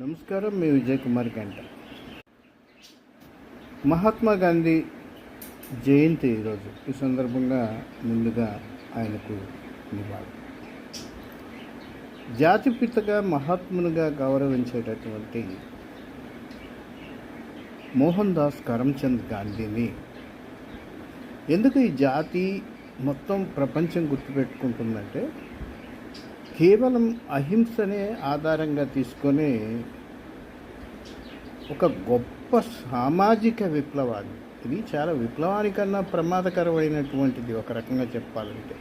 నమస్కారం మీ విజయ్ కుమార్ గంట మహాత్మా గాంధీ జయంతి ఈరోజు. ఈ సందర్భంగా ముందుగా ఆయనకు నివాళి జాతిపితగా మహాత్మునిగా గౌరవించేటటువంటి మోహన్ దాస్ కరమ్చంద్ గాంధీని ఎందుకు ఈ జాతి మొత్తం ప్రపంచం గుర్తుపెట్టుకుంటుందంటే కేవలం అహింసనే ఆధారంగా తీసుకొని ఒక గొప్ప సామాజిక విప్లవాన్ని ఇది చాలా విప్లవానికన్నా ప్రమాదకరమైనటువంటిది ఒక రకంగా చెప్పాలంటే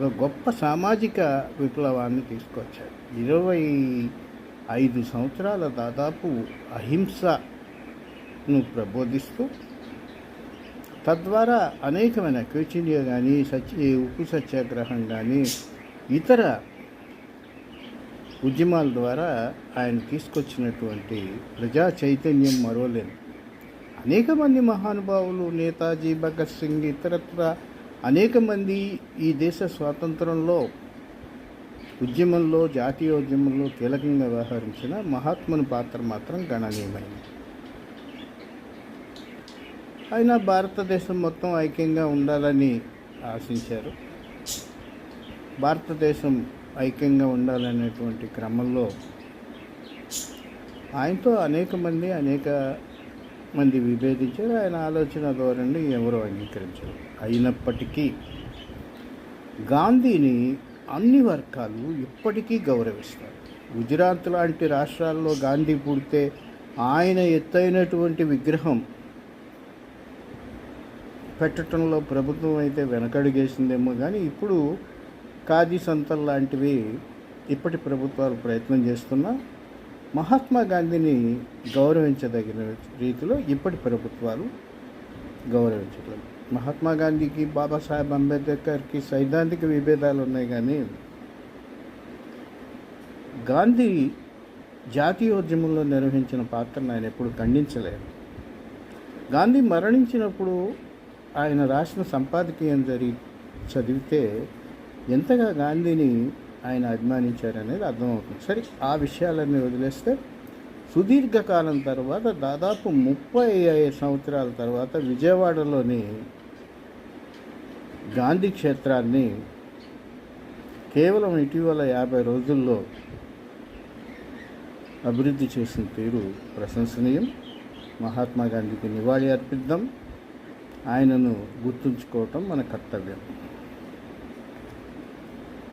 ఒక గొప్ప సామాజిక విప్లవాన్ని తీసుకొచ్చారు. ఇరవై ఐదు సంవత్సరాల దాదాపు అహింసను ప్రబోధిస్తూ తద్వారా అనేకమైన క్విట్ కానీ సత్య ఉప్పు సత్యాగ్రహం కానీ ఇతర ఉద్యమాల ద్వారా ఆయన తీసుకొచ్చినటువంటి ప్రజా చైతన్యం మరోలేను అనేక మంది మహానుభావులు నేతాజీ భగత్ సింగ్ ఇతరత్ర అనేక మంది ఈ దేశ స్వాతంత్రంలో ఉద్యమంలో జాతీయ ఉద్యమంలో కీలకంగా వ్యవహరించిన మహాత్ముని పాత్ర మాత్రం గణనీయమైనది. అయినా భారతదేశం మొత్తం ఐక్యంగా ఉండాలని ఆశించారు. భారతదేశం ఐక్యంగా ఉండాలనేటువంటి క్రమంలో ఆయనతో అనేక మంది అనేక మంది విభేదించారు. ఆయన ఆలోచన ధోరణి ఎవరో అంగీకరించారు. అయినప్పటికీ గాంధీని అన్ని వర్గాలు ఇప్పటికీ గౌరవిస్తారు. గుజరాత్ లాంటి రాష్ట్రాల్లో గాంధీ పుడితే ఆయన ఎత్తైనటువంటి విగ్రహం పెట్టడంలో ప్రభుత్వం అయితే వెనకడుగేసిందేమో కానీ ఇప్పుడు ఖాదీ సంతలు లాంటివి ఇప్పటి ప్రభుత్వాలు ప్రయత్నం చేస్తున్నా మహాత్మా గాంధీని గౌరవించదగిన రీతిలో ఇప్పటి ప్రభుత్వాలు గౌరవించట్లేదు. మహాత్మా గాంధీకి బాబాసాహెబ్ అంబేద్కర్కి సైద్ధాంతిక విభేదాలు ఉన్నాయి కానీ గాంధీ జాతీయోద్యమంలో నిర్వహించిన పాత్రను ఆయన ఎప్పుడు ఖండించలేదు. గాంధీ మరణించినప్పుడు ఆయన రాసిన సంపాదకీయం జరిగి చదివితే ఎంతగా గాంధీని ఆయన అభిమానించారనేది అర్థమవుతుంది. సరే ఆ విషయాలన్నీ వదిలేస్తే సుదీర్ఘకాలం తర్వాత దాదాపు ముప్పై ఐదు సంవత్సరాల తర్వాత విజయవాడలోని గాంధీ క్షేత్రాన్ని కేవలం ఇటీవల యాభై రోజుల్లో అభివృద్ధి చేసిన తీరు ప్రశంసనీయం. మహాత్మా గాంధీకి నివాళి అర్పిద్దాం. ఆయనను గుర్తుంచుకోవటం మన కర్తవ్యం.